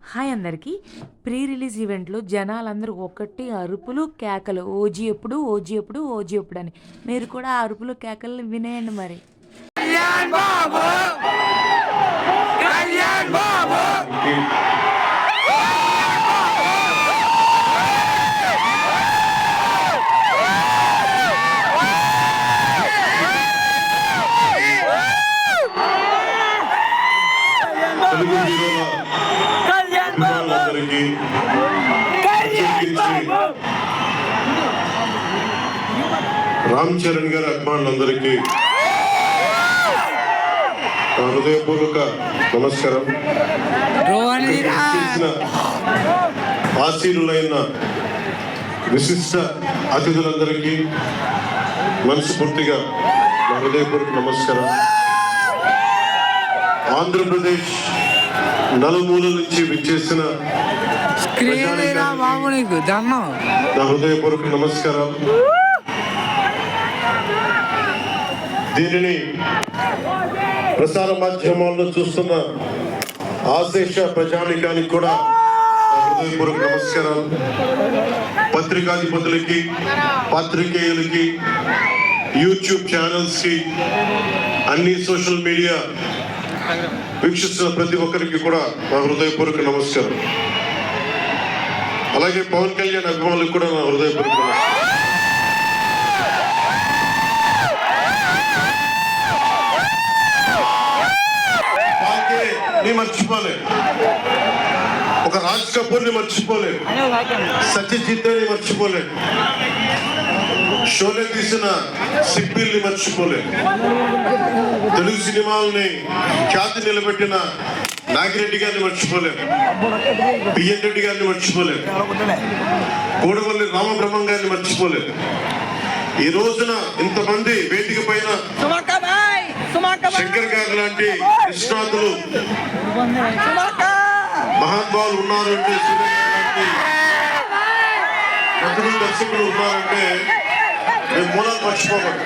Hi అందరికీ. Pre release ఈవెంట్లో జనాలందరూ ఒకటి అరుపులు కేకలు. ఓజీ ఎప్పుడు ఓజీ ఎప్పుడు ఓజీ ఎప్పుడు అని. మీరు కూడా ఆ అరుపులు కేకలు వినేయండి మరి. తెలుగు రామ్ చరణ్ గారి అభిమానులందరికీ హృదయపూర్వక నమస్కారం. ఆశీనులైన విశిష్ట అతిథులందరికీ మనస్ఫూర్తిగా నా హృదయపూర్వక నమస్కారం. ఆంధ్రప్రదేశ్ నలుమూల నుంచి విచ్చేసిన నా హృదయపూర్వక నమస్కారం. దీనిని ప్రసార మాధ్యమాల్లో చూస్తున్న ఆశేష ప్రజానికానికి కూడా హృదయపూర్వక నమస్కారాలు. పత్రికాధిపతులకి పాత్రికేయులకి యూట్యూబ్ ఛానల్స్కి అన్ని సోషల్ మీడియా వీక్షిస్తున్న ప్రతి ఒక్కరికి కూడా నా హృదయపూర్వక నమస్కారం. అలాగే పవన్ కళ్యాణ్ అభిమానులకు కూడా నా హృదయపూర్వక నమస్కారం. నీ మర్చిపోలే ఒక రాజ్ కపూర్ని మర్చిపోలే సత్యజిత్ని మర్చిపోలే షోలే తీసిన సిప్పిల్ని మర్చిపోలే తెలుగు సినిమాల్ని ఖ్యాతి నిలబెట్టిన నాగిరెడ్డి గారిని మర్చిపోలేం బిఎన్ రెడ్డి గారిని మర్చిపోలేం కోడవల్లి రామబ్రహ్మం గారిని మర్చిపోలేం ఈ రోజున ఇంతమంది వేదిక పైన శంకర్ గారు లాంటి నిష్ణాతులు మహానుభావులు ఉన్నారు అంటే సూర్య గారు లాంటి నటులు దర్శకులు ఉన్నారంటే మేము మూలాలు మర్చిపోకూడదు.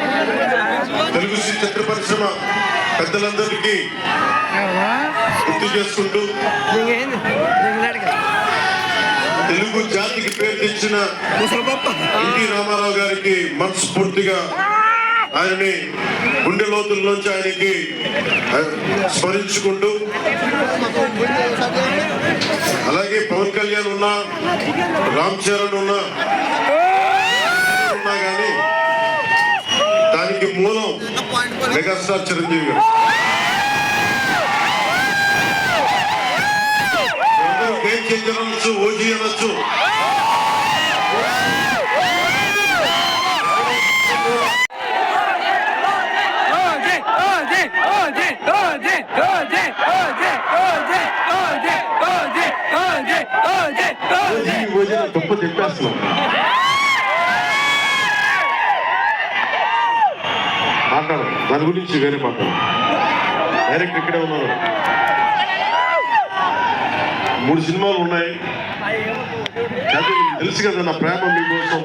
తెలుగు చిత్ర పరిశ్రమ పెద్దలందరికీ గుర్తు చేసుకుంటూ తెలుగు జాతికి పేరు తెచ్చిన ఎన్టీ రామారావు గారికి మనస్ఫూర్తిగా ఆయనని గుండె లోతుల్లోంచి ఆయనకి స్మరించుకుంటూ అలాగే పవన్ కళ్యాణ్ ఉన్నా రామ్ చరణ్ ఉన్నా ఉన్నా కానీ దానికి మూలం మెగాస్టార్ చిరంజీవి గారు. అందరూ ఓజీ ఓజీ అని గొప్ప చెప్పేస్తున్నాం మాట్లాడు దాని గురించి వేరే మాట్లాడు. డైరెక్ట్ ఇక్కడే ఉన్నారు. మూడు సినిమాలు ఉన్నాయి. తెలుసు కదా నా ప్రేమ మీకోసం.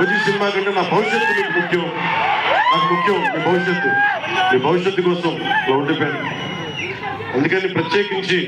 ఓజీ సినిమా కంటే నా భవిష్యత్తు మీకు ముఖ్యం. నాకు ముఖ్యం మీ భవిష్యత్తు. మీ భవిష్యత్తు కోసం ఇలా ఉండిపోయాను అందుకని ప్రత్యేకించి